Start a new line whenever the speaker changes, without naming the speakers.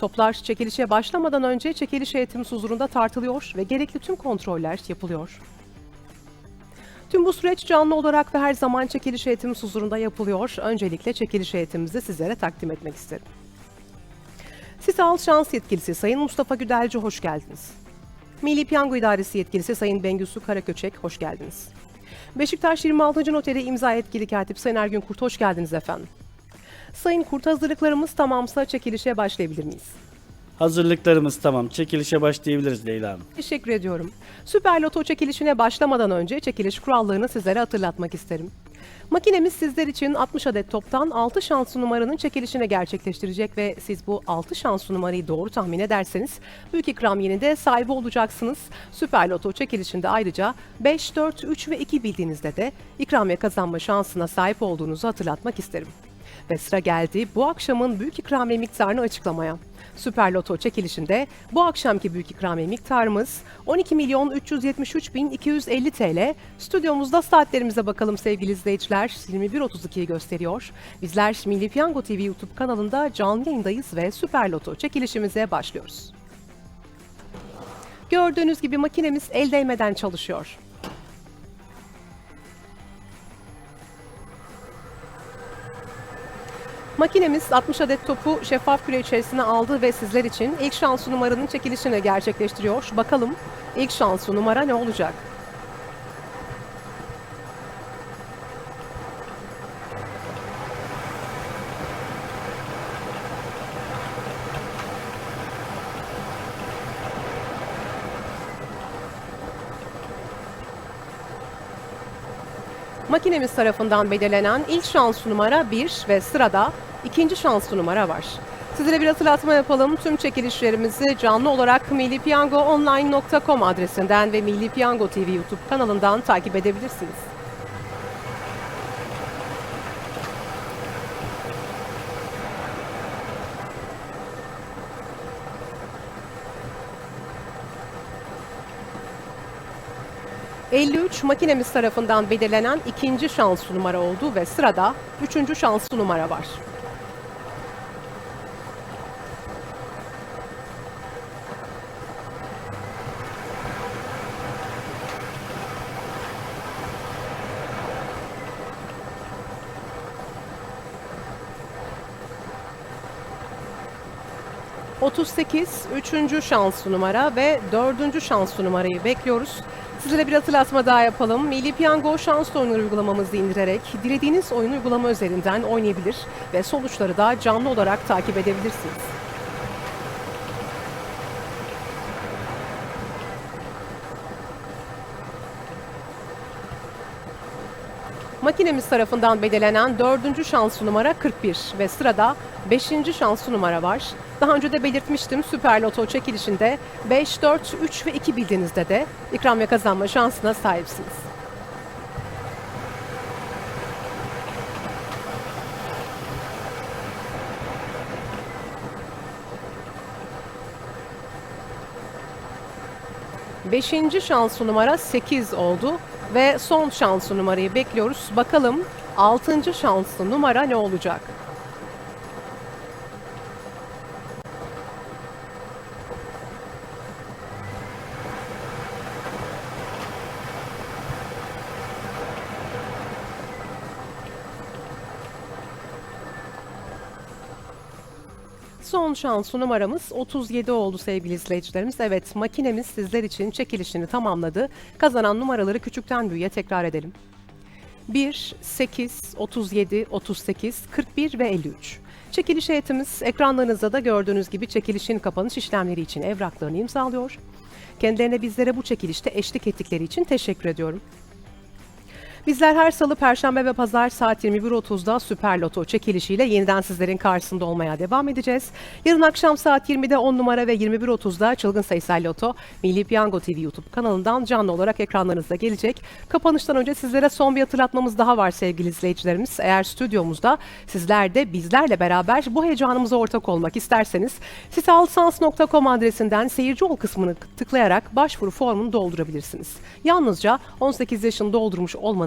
Toplar çekilişe başlamadan önce çekiliş eğitim huzurunda tartılıyor ve gerekli tüm kontroller yapılıyor. Tüm bu süreç canlı olarak ve her zaman çekiliş eğitimi huzurunda yapılıyor. Öncelikle çekiliş eğitimimizi sizlere takdim etmek isterim. Sisal Şans Yetkilisi Sayın Mustafa Güdelci hoş geldiniz. Milli Piyango İdaresi Yetkilisi Sayın Bengüsü Karaköçek hoş geldiniz. Beşiktaş 26. Noteri imza yetkili katip Sayın Ergün Kurt hoş geldiniz efendim. Sayın Kurt hazırlıklarımız tamamsa çekilişe başlayabilir miyiz?
Hazırlıklarımız tamam. Çekilişe başlayabiliriz Leyla Hanım.
Teşekkür ediyorum. Süper Loto çekilişine başlamadan önce çekiliş kurallarını sizlere hatırlatmak isterim. Makinemiz sizler için 60 adet toptan 6 şanslı numaranın çekilişini gerçekleştirecek ve siz bu 6 şanslı numarayı doğru tahmin ederseniz büyük ikramiyeni sahibi olacaksınız. Süper Loto çekilişinde ayrıca 5, 4, 3 ve 2 bildiğinizde de ikramiye kazanma şansına sahip olduğunuzu hatırlatmak isterim. Ve sıra geldi bu akşamın büyük ikramiye miktarını açıklamaya. Süper Loto çekilişinde bu akşamki büyük ikramiye miktarımız 12 milyon 373 bin 250 TL. Stüdyomuzda saatlerimize bakalım sevgili izleyiciler. 21.32'yi gösteriyor. Bizler Milli Piyango TV YouTube kanalında canlı yayındayız ve Süper Loto çekilişimize başlıyoruz. Gördüğünüz gibi makinemiz el değmeden çalışıyor. Makinemiz 60 adet topu şeffaf küre içerisine aldı ve sizler için ilk şansı numaranın çekilişini gerçekleştiriyor. Bakalım ilk şansı numara ne olacak? Makinemiz tarafından belirlenen ilk şans numara 1 ve sırada ikinci şans numara var. Sizlere bir hatırlatma yapalım. Tüm çekilişlerimizi canlı olarak millipiyangoonline.com adresinden ve Milli Piyango TV YouTube kanalından takip edebilirsiniz. ...53 makinemiz tarafından belirlenen ikinci şans numara oldu ve sırada üçüncü şans numara var. ...38, üçüncü şans numara ve dördüncü şans numarayı bekliyoruz. Sizlere bir hatırlatma daha yapalım. Milli Piyango şans oyunları uygulamamızı indirerek dilediğiniz oyun uygulama üzerinden oynayabilir ve sonuçları da canlı olarak takip edebilirsiniz. Makinemiz tarafından belirlenen dördüncü şans numara 41 ve sırada beşinci şans numara var. Daha önce de belirtmiştim Süper Loto çekilişinde 5, 4, 3 ve 2 bildiğinizde de ikram ve kazanma şansına sahipsiniz. Beşinci şansı numara 8 oldu ve son şansı numarayı bekliyoruz. Bakalım altıncı şanslı numara ne olacak? Son şansı numaramız 37 oldu sevgili izleyicilerimiz. Evet makinemiz sizler için çekilişini tamamladı. Kazanan numaraları küçükten büyüğe tekrar edelim. 1, 8, 37, 38, 41 ve 53. Çekiliş heyetimiz ekranlarınızda da gördüğünüz gibi çekilişin kapanış işlemleri için evraklarını imzalıyor. Kendilerine bizlere bu çekilişte eşlik ettikleri için teşekkür ediyorum. Bizler her salı, perşembe ve pazar saat 21.30'da Süper Loto çekilişiyle yeniden sizlerin karşısında olmaya devam edeceğiz. Yarın akşam saat 20'de 10 numara ve 21.30'da Çılgın Sayısal Loto Milli Piyango TV YouTube kanalından canlı olarak ekranlarınızda gelecek. Kapanıştan önce sizlere son bir hatırlatmamız daha var sevgili izleyicilerimiz. Eğer stüdyomuzda sizler de bizlerle beraber bu heyecanımıza ortak olmak isterseniz sitealsans.com adresinden seyirci ol kısmını tıklayarak başvuru formunu doldurabilirsiniz. Yalnızca 18 yaşını doldurmuş